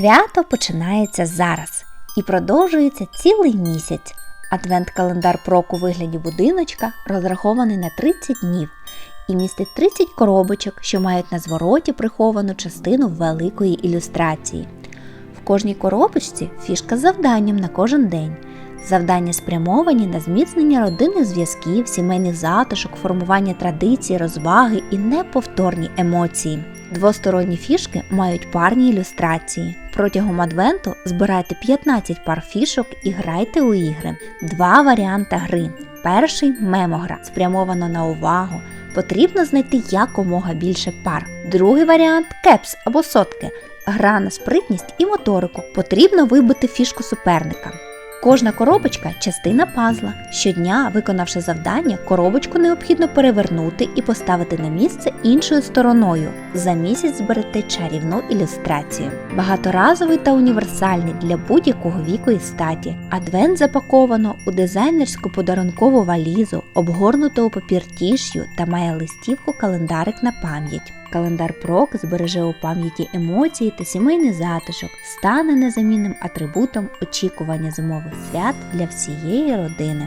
Свято починається зараз і продовжується цілий місяць. Адвент-календар проку у вигляді будиночка розрахований на 30 днів і містить 30 коробочок, що мають на звороті приховану частину великої ілюстрації. В кожній коробочці фішка з завданням на кожен день. Завдання спрямовані на зміцнення родинних зв'язків, сімейних затишок, формування традицій, розваги і неповторні емоції. Двосторонні фішки мають парні ілюстрації. Протягом адвенту збирайте 15 пар фішок і грайте у ігри. Два варіанти гри. Перший мемогра спрямовано на увагу. Потрібно знайти якомога більше пар. Другий варіант кепс або сотки. Гра на спритність і моторику. Потрібно вибити фішку суперника. Кожна коробочка частина пазла. Щодня, виконавши завдання, коробочку необхідно перевернути і поставити на місце іншою стороною. За місяць зберете чарівну ілюстрацію. Багаторазовий та універсальний для будь-якого віку і статі. Адвент запаковано у дизайнерську подарункову валізу, обгорнуто у папір тіш'ю та має листівку календарик на пам'ять. Календар Прок збереже у пам'яті емоції та сімейний затишок, стане незамінним атрибутом очікування зимових свят для всієї родини.